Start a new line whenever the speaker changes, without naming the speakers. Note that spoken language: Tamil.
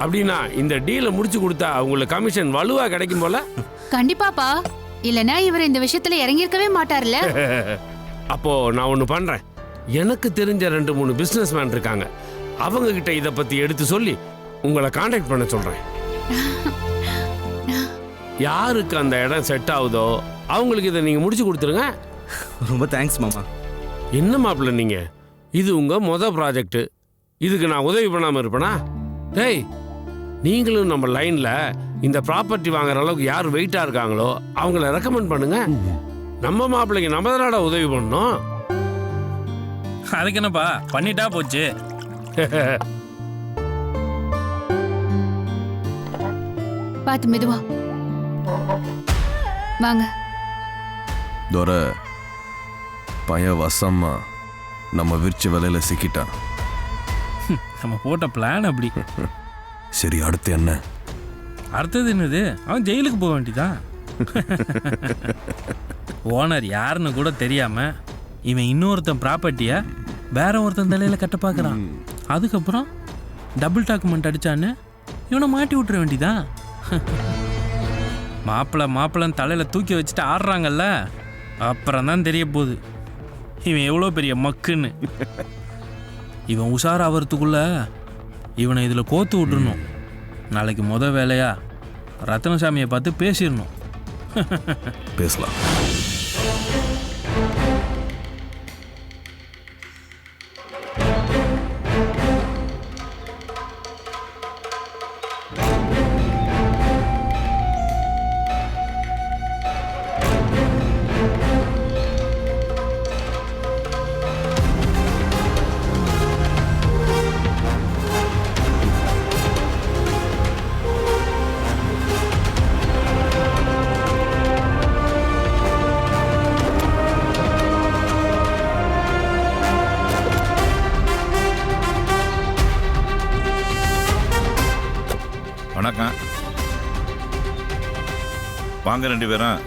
அப்படின்னா இந்த டீலை முடிச்சு கொடுத்தா உங்களுக்கு கமிஷன் வலுவா கிடைக்கும் போல?
கண்டிப்பாப்பா. இல்லனா இவர் இந்த விஷயத்துல இறங்கியிருக்கவே மாட்டார்ல.
அப்போ நான் ஒன்று பண்றேன். எனக்கு தெரிஞ்ச ரெண்டு மூணு பிசினஸ் மேன் இருக்காங்க. அவங்க கிட்ட இதை பத்தி எடுத்து சொல்லி உங்களை காண்டாக்ட் பண்ண சொல்றேன். யாருக்கு அந்த இடம் செட் ஆகுதோ அவங்களுக்கு இதை நீங்க முடிச்சு கொடுத்துருங்க.
ரொம்ப தேங்க்ஸ் மாமா.
என்ன மாப்பிள்ள நீங்க? இது உங்க மொத ப்ராஜெக்ட் இதுக்கு நான் உதவி பண்ணாம இருப்பேனா? டேய் நீங்களும் நம்ம லைன்ல இந்த ப்ராப்பர்ட்டி வாங்குற அளவுக்கு யார் வெயிட்டா இருக்காங்களோ அவங்கள ரெக்கமெண்ட் பண்ணுங்க. நம்ம மாப்பிள்ளைக்கு நம்ம தானடா உதவி பண்ணணும்.
அதுக்கு என்னப்பா? பண்ணிட்டா போச்சு.
பாத்து மெதுவா. வாங்க.
தோர பையன் வசமா நம்ம விரிச்ச வேலையில சிக்கிட்டான்.
நம்ம போட்ட பிளான் அப்படி.
சரி அடுத்து என்ன?
அடுத்தது என்னது? அவன் ஜெயிலுக்கு போக வேண்டியதான் ஓனர் யாருன்னு கூட தெரியாம இவன் இன்னொருத்தன் ப்ராப்பர்ட்டியை வேற ஒருத்தன் தலையில கட்ட பார்க்குறான். அதுக்கப்புறம் டபுள் டாக்குமெண்ட் அடிச்சான்னு இவனை மாட்டி விட்டுற வேண்டியதான் மாப்பிள்ளை மாப்பிள்ளைன்னு தலையில் தூக்கி வச்சுட்டு ஆடுறாங்கல்ல அப்புறம் தான் தெரிய போகுது. இவன் எவ்வளோ பெரிய மக்குன்னு. இவன் உஷாராகிறதுக்குள்ள இவனை இதில் கோத்து விட்டுறணும். நாளைக்கு முத வேலையா? ரத்னசாமியை பார்த்து பேசிடணும்.
பேசலாம்.
வணக்கம். வாங்க ரெண்டு பேரும்.